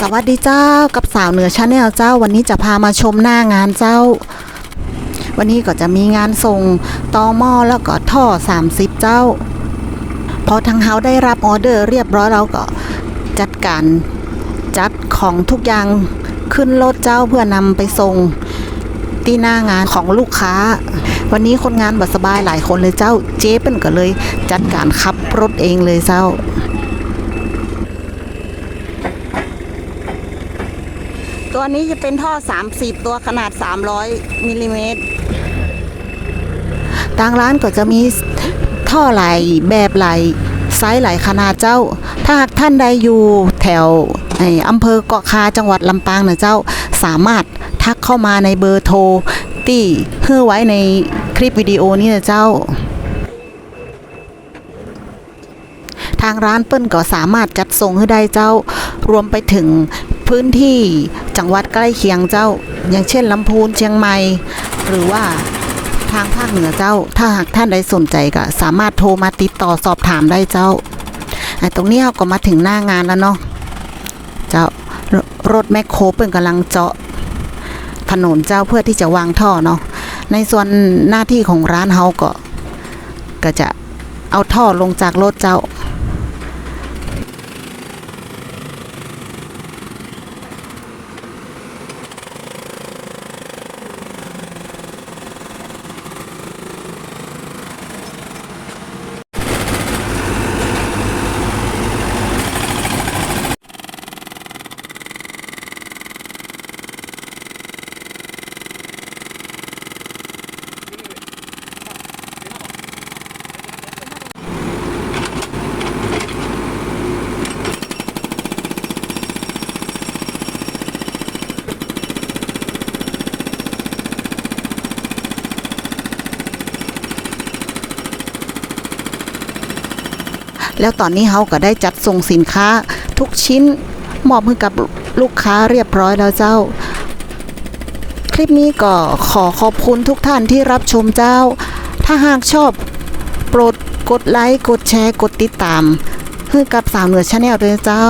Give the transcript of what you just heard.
สวัสดีเจ้ากับสาวเหนือชาแนลเจ้าวันนี้จะพามาชมหน้างานเจ้า วันนี้ก็จะมีงานส่งตอหม้อแล้วก็ท่อ 30 เจ้า พอทางเฮาได้รับออเดอร์เรียบร้อยเราก็จัดการจัดของทุกอย่างขึ้นรถเจ้าเพื่อนำไปส่งที่หน้างานของลูกค้า วันนี้คนงานบัสบายหลายคนเลยเจ้าเจ๊เป็นก็เลย จัดการขับรถเองเลยเจ้า ตัวนี้จะเป็นท่อ 30 ตัวขนาด 300มิลลิเมตรทางร้านก็จะมีท่อไหลแบบไหลายไซส์หลขนาดเจ้า ถ้าหากท่านใดอยู่แถวไออำเภอเกาะคาจังหวัดลำปางเนะเจ้าสามารถทักเข้ามาในเบอร์โทรที่เพื่อไว้ในคลิปวิดีโอนี้นะเจ้า ทางร้านเปิ้นก็สามารถจัดส่งให้ได้เจ้ารวมไปถึง พื้นที่จังหวัดใกล้เคียงเจ้า อย่างเช่นลำพูนเชียงใหม่ หรือว่าทางภาคเหนือเจ้า ถ้าหากท่านใดสนใจก็สามารถโทรมาติดต่อสอบถามได้เจ้าตรงนี้เราก็มาถึงหน้างานแล้วเนาะเจ้ารถแมคโครเปิ้นกำลังเจาะถนนเจ้าเพื่อที่จะวางท่อเนาะในส่วนหน้าที่ของร้านเฮาก็ก็จะเอาท่อลงจากรถเจ้า แล้วตอนนี้เขาก็ได้จัดส่งสินค้าทุกชิ้นมอบให้กับลูกค้าเรียบร้อยแล้วเจ้า คลิปนี้ก็ขอขอบคุณทุกท่านที่รับชมเจ้า ถ้าหากชอบโปรดกดไลค์ กดแชร์ กดติดตามเพื่อกับสาวเหนือชาแนลด้วยเจ้า